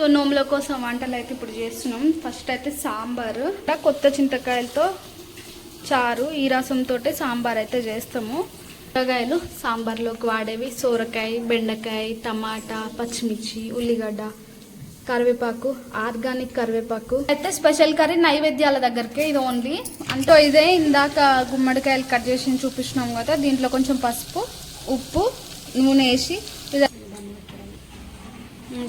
So నోముల కోసం వంటలు అయితే ఇప్పుడు చేస్తున్నాం. ఫస్ట్ అయితే సాంబారు కొత్త చింతకాయలతో చారు ఈ రసంతో సాంబార్ అయితే చేస్తాము. కూరగాయలు సాంబార్లోకి వాడేవి సోరకాయ బెండకాయ టమాటా పచ్చిమిర్చి ఉల్లిగడ్డ కరివేపాకు ఆర్గానిక్ కరివేపాకు. అయితే స్పెషల్ కర్రీ నైవేద్యాల దగ్గరికి ఇది ఓన్లీ. అంటే ఇదే ఇందాక గుమ్మడికాయలు కట్ చేసి చూపించినాం కదా దీంట్లో కొంచెం పసుపు ఉప్పు నూనె వేసి ఇది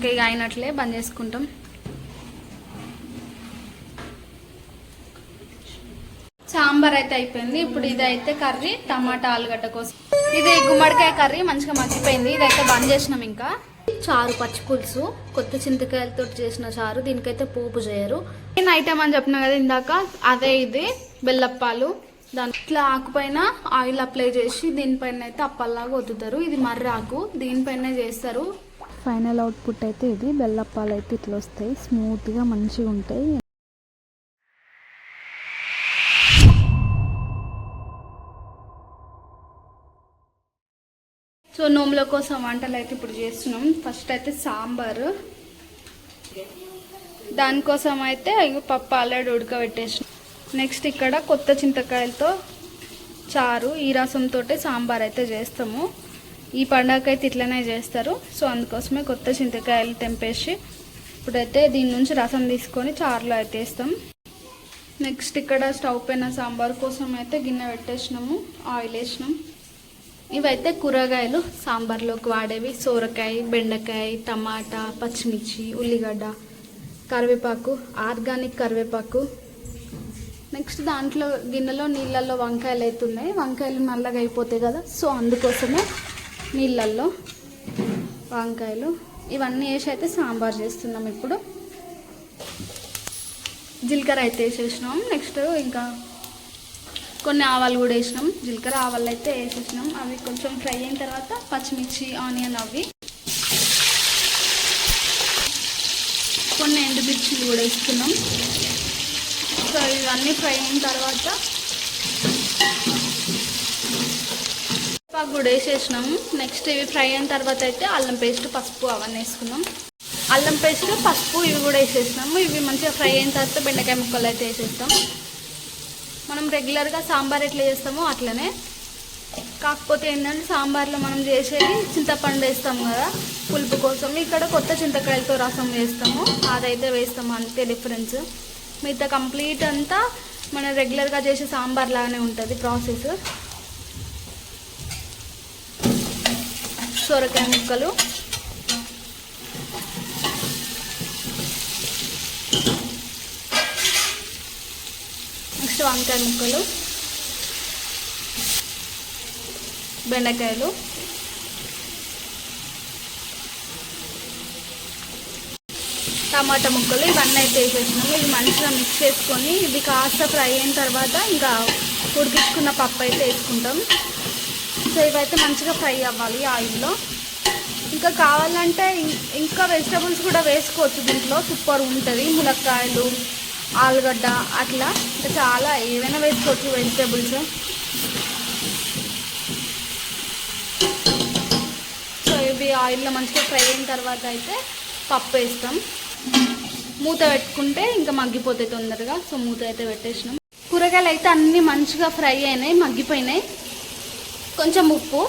ఇంకా ఇక అయినట్లే బంద్ చేసుకుంటాం. సాంబార్ అయితే అయిపోయింది. ఇప్పుడు ఇది అయితే కర్రీ టమాటా ఆలుగడ్డ కోసం. ఇది గుమ్మడికాయ కర్రీ మంచిగా మర్చిపోయింది ఇదైతే బంద్ చేసినాం ఇంకా. చారు పచ్చి పులుసు కొత్త చింతకాయలతో చేసిన చారు దీనికైతే పోపు చేయరు. నేను ఐటమ్ అని చెప్పిన కదా ఇందాక అదే ఇది బెల్లప్పాలు. దాని ఇట్లా ఆకుపైన ఆయిల్ అప్లై చేసి దీనిపైన అయితే అప్పల్లాగా వద్దుతారు ఇది మర్రాకు దీనిపైన చేస్తారు. ఫైనల్ అవుట్పుట్ అయితే ఇది. బెల్లప్పాలు అయితే ఇట్లా వస్తాయి. స్మూత్గా మంచిగా ఉంటాయి. సో నోముల కోసం వంటలు అయితే ఇప్పుడు చేస్తున్నాం. ఫస్ట్ అయితే సాంబారు. దానికోసం అయితే ఇగో పప్పు ఆల్రెడీ ఉడకబెట్టేసిన. నెక్స్ట్ ఇక్కడ కొత్త చింతకాయలతో చారు ఈ రసంతో సాంబార్ అయితే చేస్తాము. ఈ పండగకైతే అయితే ఇట్లనే చేస్తారు. సో అందుకోసమే కొత్త చింతకాయలు తెంపేసి ఇప్పుడైతే దీని నుంచి రసం తీసుకొని చారులో అయితే వేస్తాం. నెక్స్ట్ ఇక్కడ స్టవ్ పైన సాంబార్ కోసం అయితే గిన్నె పెట్టేసినాము ఆయిల్ వేసినాం. ఇవైతే కూరగాయలు సాంబార్లోకి వాడేవి. సోరకాయ బెండకాయ టమాటా పచ్చిమిర్చి ఉల్లిగడ్డ కరివేపాకు ఆర్గానిక్ కరివేపాకు. నెక్స్ట్ దాంట్లో గిన్నెలో నీళ్ళల్లో వంకాయలు అవుతున్నాయి వంకాయలు నల్లగా అయిపోతాయి కదా సో అందుకోసమే నీళ్ళల్లో వంకాయలు ఇవన్నీ వేసి అయితే సాంబార్ చేస్తున్నాం ఇప్పుడు. జీలకర్ర అయితే వేసేసినాం. నెక్స్ట్ ఇంకా కొన్ని ఆవాలు కూడా వేసినాం. జీలకర్ర ఆవాలు అయితే వేసేసినాం. అవి కొంచెం ఫ్రై అయిన తర్వాత పచ్చిమిర్చి ఆనియన్ అవి. కొన్ని ఎండుమిర్చిలు కూడా వేస్తున్నాం. సో ఇవన్నీ ఫ్రై అయిన తర్వాత పాకు కూడా వేసేసినాము. నెక్స్ట్ ఇవి ఫ్రై అయిన తర్వాత అయితే అల్లం పేస్ట్ పసుపు అవన్నీ వేసుకున్నాం. అల్లం పేస్ట్ పసుపు ఇవి కూడా వేసేసినాము. ఇవి మంచిగా ఫ్రై అయిన తర్వాత బెండకాయ ముక్కలు అయితే వేసేస్తాం. మనం రెగ్యులర్గా సాంబార్ ఎట్లా చేస్తామో అట్లనే. కాకపోతే ఏంటంటే సాంబార్లో మనం చేసేది చింతపండు వేస్తాం కదా పులుపు కోసం. ఇక్కడ కొత్త చింతకాయలతో రసం వేస్తాము. అదైతే వేస్తాము అంతే డిఫరెన్స్ మిగతా కంప్లీట్ అంతా మనం రెగ్యులర్గా చేసే సాంబార్ లాగానే ఉంటుంది ప్రాసెస్ సొరకాయ ముక్కలు. నెక్స్ట్ వంకాయ ముక్కలు. బెండకాయలు. టమాటా ముక్కలు ఇవన్నీ అయితే వేసేసినాము. ఇవి మంచిగా మిక్స్ చేసుకొని ఇది కాస్త ఫ్రై అయిన తర్వాత ఇంకా ఉడికించుకున్న పప్పు అయితే వేసుకుంటాం. సో ఇవైతే మంచిగా ఫ్రై అవ్వాలి ఆయిల్లో. ఇంకా కావాలంటే ఇంకా వెజిటబుల్స్ కూడా వేసుకోవచ్చు దీంట్లో. సూపర్ ఉంటుంది. ములక్కాయలు ఆలుగడ్డ అట్లా. ఇంకా చాలా ఏమైనా వేసుకోవచ్చు వెజిటబుల్స్. సో ఇవి ఆయిల్లో మంచిగా ఫ్రై అయిన తర్వాత అయితే పప్పు వేస్తాం. మూత పెట్టుకుంటే ఇంకా మగ్గిపోతాయి తొందరగా. సో మూత అయితే పెట్టేసినాం. కూరగాయలు అయితే అన్నీ మంచిగా ఫ్రై అయినాయి మగ్గిపోయినాయి. కొంచెం ఉప్పు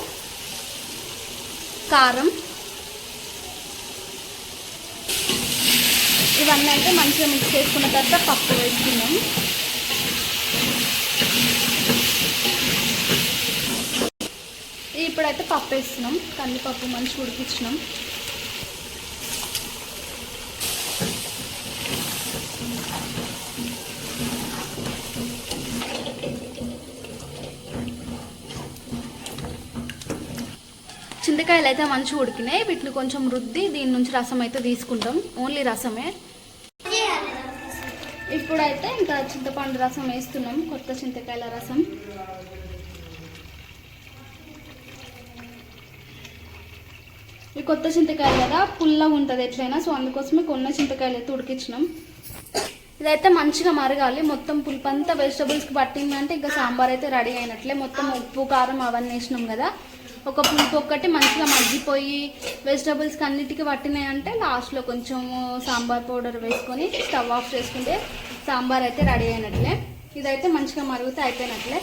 కారం. ఇవన్నీ అయితే మంచిగా మిక్స్ చేసుకున్న తర్వాత పప్పు వేసుకున్నాం ఇప్పుడైతే పప్పు వేస్తున్నాం. కందిపప్పు మంచిగా ఉడికించినాం. చింతకాయలు అయితే మంచిగా ఉడికినాయి. వీటిని కొంచెం రుద్ది దీని నుంచి రసం అయితే తీసుకుంటాం. ఓన్లీ రసమే. ఇప్పుడైతే ఇంకా చింతపండు రసం వేస్తున్నాం. కొత్త చింతకాయల రసం. ఈ కొత్త చింతకాయలు కదా పుల్లగా ఉంటుంది ఎట్లయినా. సో అందుకోసమే కొన్న చింతకాయలు అయితే ఉడికించినాం. ఇదైతే మంచిగా మరగాలి. మొత్తం పులుపు అంతా వెజిటబుల్స్కి పట్టిందంటే ఇంకా సాంబార్ అయితే రెడీ అయినట్లే. మొత్తం ఉప్పు కారం అవన్నీ వేసినాం కదా. ఒక పులుపు ఒక్కటి మంచిగా మగ్గిపోయి వెజిటబుల్స్ అన్నిటికీ పట్టినాయి అంటే లాస్ట్లో కొంచెం సాంబార్ పౌడర్ వేసుకొని స్టవ్ ఆఫ్ చేసుకుంటే సాంబార్ అయితే రెడీ అయినట్లే. ఇదైతే మంచిగా మరుగుతే అయిపోయినట్లే.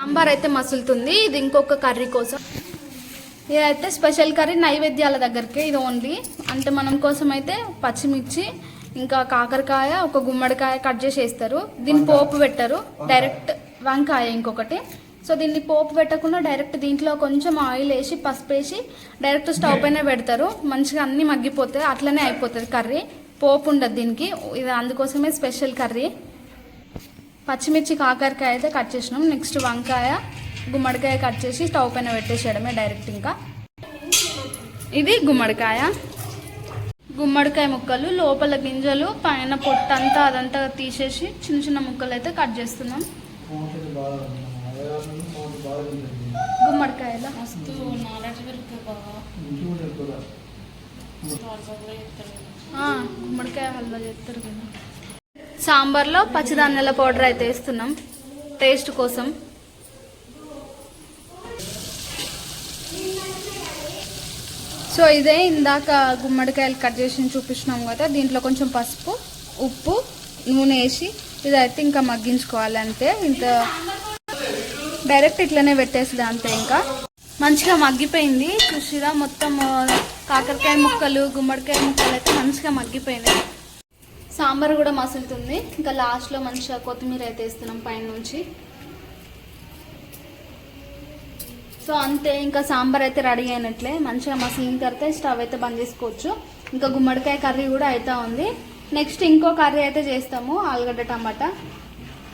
సాంబార్ అయితే మసులుతుంది. ఇది ఇంకొక కర్రీ కోసం. ఇదైతే స్పెషల్ కర్రీ నైవేద్యాల దగ్గరికి. ఇది ఓన్లీ అంటే మనం కోసం అయితే పచ్చిమిర్చి ఇంకా కాకరకాయ ఒక గుమ్మడికాయ కట్ చేసి వేస్తారు. దీన్ని పోపు పెట్టరు. డైరెక్ట్ వంకాయ ఇంకొకటి. సో దీన్ని పోపు పెట్టకుండా డైరెక్ట్ దీంట్లో కొంచెం ఆయిల్ వేసి పసుపు వేసి డైరెక్ట్ స్టవ్ పైన పెడతారు. మంచిగా అన్నీ మగ్గిపోతాయి. అట్లనే అయిపోతుంది కర్రీ. పోపు ఉండదు దీనికి. ఇది అందుకోసమే స్పెషల్ కర్రీ. పచ్చిమిర్చి కాకరకాయ అయితే కట్ చేసినాం. నెక్స్ట్ వంకాయ గుమ్మడికాయ కట్ చేసి స్టవ్ పైన పెట్టేసేయడమే డైరెక్ట్ ఇంకా. ఇది గుమ్మడికాయ. గుమ్మడికాయ ముక్కలు లోపల గింజలు పైన పొట్టంతా అదంతా తీసేసి చిన్న చిన్న ముక్కలు అయితే కట్ చేస్తున్నాం. గుమ్మడికాయల? ఆ, గుమ్మడికాయ హల్వా చేస్తారు కదా. సాంబార్లో పచ్చిధాన్యాల పౌడర్ అయితే వేస్తున్నాం. టేస్ట్ కోసం. సో ఇదే ఇందాక గుమ్మడికాయలు కట్ చేసి చూపించినాం కదా దీంట్లో కొంచెం పసుపు ఉప్పు నూనె వేసి ఇదైతే ఇంకా మగ్గించుకోవాలి అంతే ఇంత డైరెక్ట్ ఇట్లనే పెట్టేసి అంతే ఇంకా. మంచిగా మగ్గిపోయింది. చూసిరా మొత్తం కాకరకాయ ముక్కలు గుమ్మడికాయ ముక్కలు అయితే మంచిగా మగ్గిపోయినాయి. సాంబార్ కూడా మసులుతుంది. ఇంకా లాస్ట్లో మంచిగా కొత్తిమీర అయితే వేస్తున్నాం పైన నుంచి సో అంతే ఇంకా సాంబార్ అయితే రెడీ అయినట్లే. మంచిగా మసిలిన తర్వాత స్టవ్ అయితే బంద్ చేసుకోవచ్చు. ఇంకా గుమ్మడికాయ కర్రీ కూడా అవుతా ఉంది. నెక్స్ట్ ఇంకో కర్రీ అయితే చేస్తాము ఆలుగడ్డ టమాటా.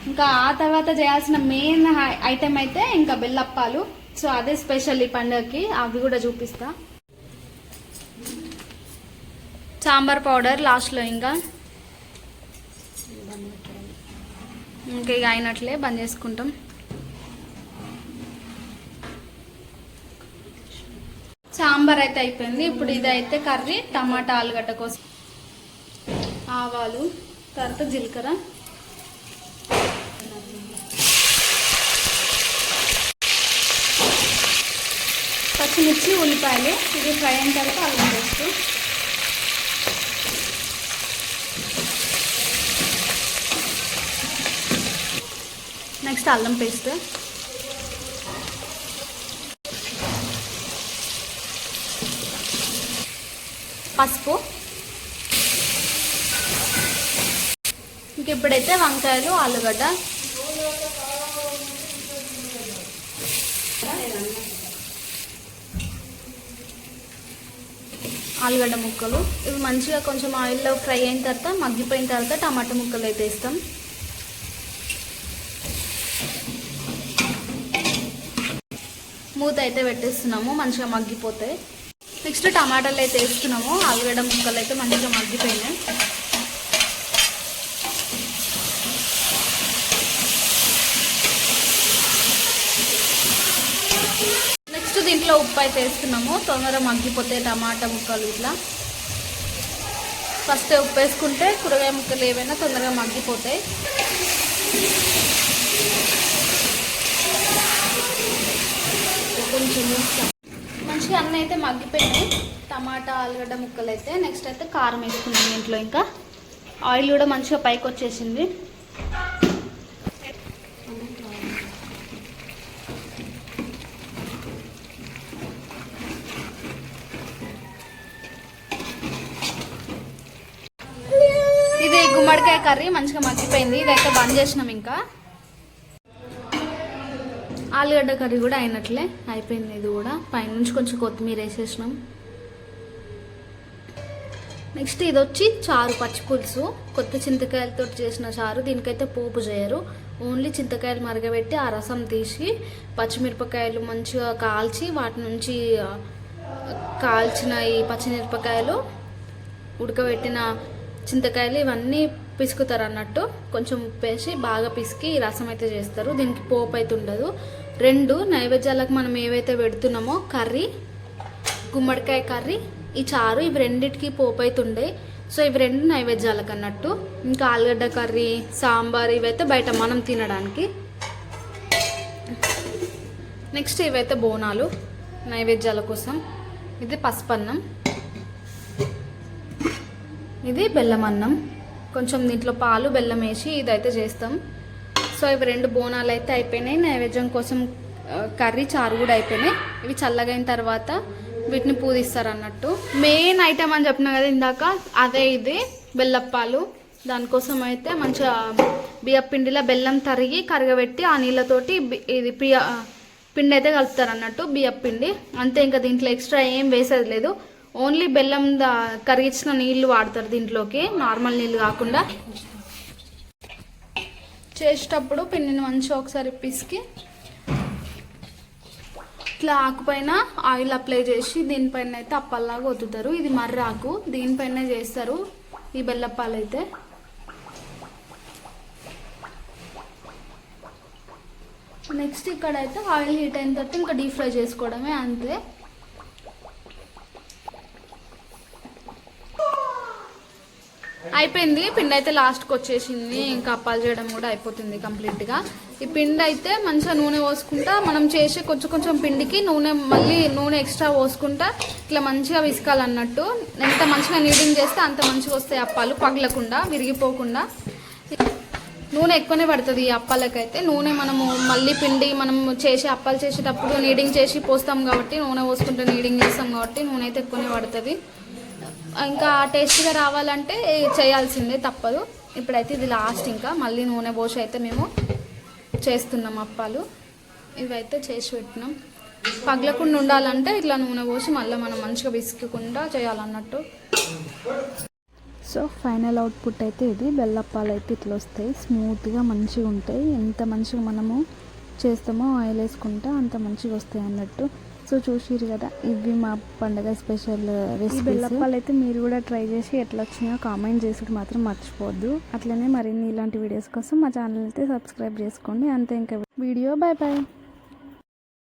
ఇంకా ఆ తర్వాత చేయాల్సిన మెయిన్ ఐటెం అయితే ఇంకా బెల్లప్పాలు. సో అదే స్పెషల్ ఈ పండుగకి అవి కూడా చూపిస్తా. సాంబార్ పౌడర్ లాస్ట్లో ఇంకా. ఇంకా ఇక అయినట్లే బంద్ చేసుకుంటాం. సాంబార్ అయితే అయిపోయింది. ఇప్పుడు ఇదైతే కర్రీ టమాటా ఆలుగడ్డ కోసం. ఆవాలు తర్వాత జీలకర్ర. పచ్చిమిర్చి ఉల్లిపాయలు ఇది ఫ్రై అయిన తర్వాత అల్లం పేస్ట్. నెక్స్ట్ అల్లం పేస్ట్. పసుపు. ఇంక ఇప్పుడైతే వంకాయలు ఆలుగడ్డ ఆలుగడ్డ ముక్కలు. ఇవి మంచిగా కొంచెం ఆయిల్లో ఫ్రై అయిన తర్వాత మగ్గిపోయిన తర్వాత టమాటా ముక్కలు అయితే వేస్తాం. మూత అయితే పెట్టేస్తున్నాము మంచిగా మగ్గిపోతాయి. నెక్స్ట్ టమాటాలు అయితే వేస్తున్నాము ఆలుగడ్డ ముక్కలు అయితే మంచిగా మగ్గిపోయినాయి. నెక్స్ట్ ఉప్పు అయితే వేసుకున్నాము. తొందరగా మగ్గిపోతాయి టమాటా ముక్కలు ఇట్లా. ఫస్ట్ ఉప్పు వేసుకుంటే కూరగాయ ముక్కలు ఏవైనా తొందరగా మగ్గిపోతాయి. కొంచెం మంచిగా అన్నీ అయితే మగ్గిపోయినాయి. టమాటా ఆలుగడ్డ ముక్కలు అయితే నెక్స్ట్ అయితే కారం వేసుకున్నాం దీంట్లో ఇంకా. ఆయిల్ కూడా మంచిగా పైకి వచ్చేసింది గుమ్మడికాయ కర్రీ మంచిగా మగ్గిపోయింది. ఇదైతే బంద్ చేసినాం ఇంకా. ఆలుగడ్డ కర్రీ కూడా అయినట్లే. అయిపోయింది ఇది కూడా. పైనుంచి కొంచెం కొత్తిమీర వేసేసినాం. నెక్స్ట్ ఇది వచ్చి చారు పచ్చిపులుసు కొత్త చింతకాయలతో చేసిన చారు. దీనికైతే పోపు చేయరు. ఓన్లీ చింతకాయలు మరగబెట్టి ఆ రసం తీసి పచ్చిమిరపకాయలు మంచిగా కాల్చి వాటి నుంచి కాల్చిన ఈ పచ్చిమిరపకాయలు ఉడకబెట్టిన చింతకాయలు ఇవన్నీ పిసుకుతారు అన్నట్టు కొంచెం ఉప్పేసి బాగా పిసికి రసం అయితే చేస్తారు. దీనికి పోపు అయితే ఉండదు. రెండు నైవేద్యాలకు మనం ఏవైతే పెడుతున్నామో కర్రీ గుమ్మడికాయ కర్రీ ఈ చారు ఇవి రెండిటికి పోపు అయితే ఉండే. సో ఇవి రెండు నైవేద్యాలకు అన్నట్టు. ఇంకా ఆలుగడ్డ కర్రీ సాంబార్ ఇవైతే బయట మనం తినడానికి. నెక్స్ట్ ఇవైతే బోనాలు నైవేద్యాల కోసం. ఇది పసుపన్నం. ఇది బెల్లం అన్నం. కొంచెం దీంట్లో పాలు బెల్లం వేసి ఇదైతే చేస్తాం. సో ఇవి రెండు బోనాలు అయితే అయిపోయినాయి. నైవేద్యం కోసం కర్రీ చారు కూడా అయిపోయినాయి. ఇవి చల్లగైన తర్వాత వీటిని పూజిస్తారు అన్నట్టు మెయిన్ ఐటమ్ అని చెప్పిన కదా ఇందాక అదే ఇది బెల్లప్పాలు. దానికోసం అయితే మంచిగా బియ్యపిండిలో బెల్లం తరిగి కరగబెట్టి ఆ నీళ్ళతోటి ఇది పియ పిండి అయితే కలుపుతారు అన్నట్టు బియ్యపిండి అంతే ఇంకా దీంట్లో ఎక్స్ట్రా ఏం వేసేది లేదు. ఓన్లీ బెల్లం దా- కరిగించిన నీళ్ళు వాడతారు దీంట్లోకి నార్మల్ నీళ్ళు కాకుండా. చేసేటప్పుడు పిండిని మంచిగా ఒకసారి పిసికి ఇట్లా ఆకుపైన ఆయిల్ అప్లై చేసి దీనిపైన అయితే అప్పల్లాగా ఒత్తుతారు. ఇది మర్రి ఆకు దీనిపైన చేస్తారు ఈ బెల్లప్పాలు అయితే. నెక్స్ట్ ఇక్కడ అయితే ఆయిల్ హీట్ అయిన తర్వాత ఇంకా డీప్ ఫ్రై చేసుకోవడమే అంతే. అయిపోయింది. పిండి అయితే లాస్ట్కి వచ్చేసింది. ఇంకా అప్పాలు చేయడం కూడా అయిపోతుంది కంప్లీట్గా. ఈ పిండి అయితే మంచిగా నూనె పోసుకుంటా మనం చేసే కొంచెం కొంచెం పిండికి నూనె మళ్ళీ నూనె ఎక్స్ట్రా పోసుకుంటా ఇట్లా మంచిగా విసుకాలన్నట్టు. ఎంత మంచిగా నీడింగ్ చేస్తే అంత మంచిగా వస్తాయి అప్పాలు పగలకుండా విరిగిపోకుండా. నూనె ఎక్కువనే పడుతుంది ఈ అప్పాలకైతే. నూనె మనము మళ్ళీ పిండి మనం చేసే అప్పాలు చేసేటప్పుడు నీడింగ్ చేసి పోస్తాం కాబట్టి నూనె పోసుకుంటే నీడింగ్ చేస్తాం కాబట్టి నూనె అయితే ఎక్కువనే పడుతుంది. ఇంకా టేస్ట్గా రావాలంటే చేయాల్సిందే తప్పదు. ఇప్పుడైతే ఇది లాస్ట్ ఇంకా. మళ్ళీ నూనె పోసి అయితే మేము చేస్తున్నాం అప్పాలు. ఇవైతే చేసి పెట్టినాం. పగలకుండా ఉండాలంటే ఇట్లా నూనె పోసి మళ్ళీ మనం మంచిగా విసుకకుండా చేయాలన్నట్టు. సో ఫైనల్ అవుట్పుట్ అయితే ఇది. బెల్లప్పాలు అయితే ఇట్లా వస్తాయి. స్మూత్గా మంచిగా ఉంటాయి ఎంత మంచిగా మనము చేస్తామో ఆయిల్ వేసుకుంటే అంత మంచిగా వస్తాయి అన్నట్టు. సో చూసిరు కదా ఇవి మా పండగ స్పెషల్ రెసిపీ బెల్లప్పాలు అయితే మీరు కూడా ట్రై చేసి ఎట్లా వచ్చినాయో కామెంట్ చేసుడు మాత్రం మర్చిపోవద్దు. అట్లనే మరిన్ని ఇలాంటి వీడియోస్ కోసం మా ఛానల్ అయితే సబ్స్క్రైబ్ చేసుకోండి. అంతే ఇంకా. Video bye bye.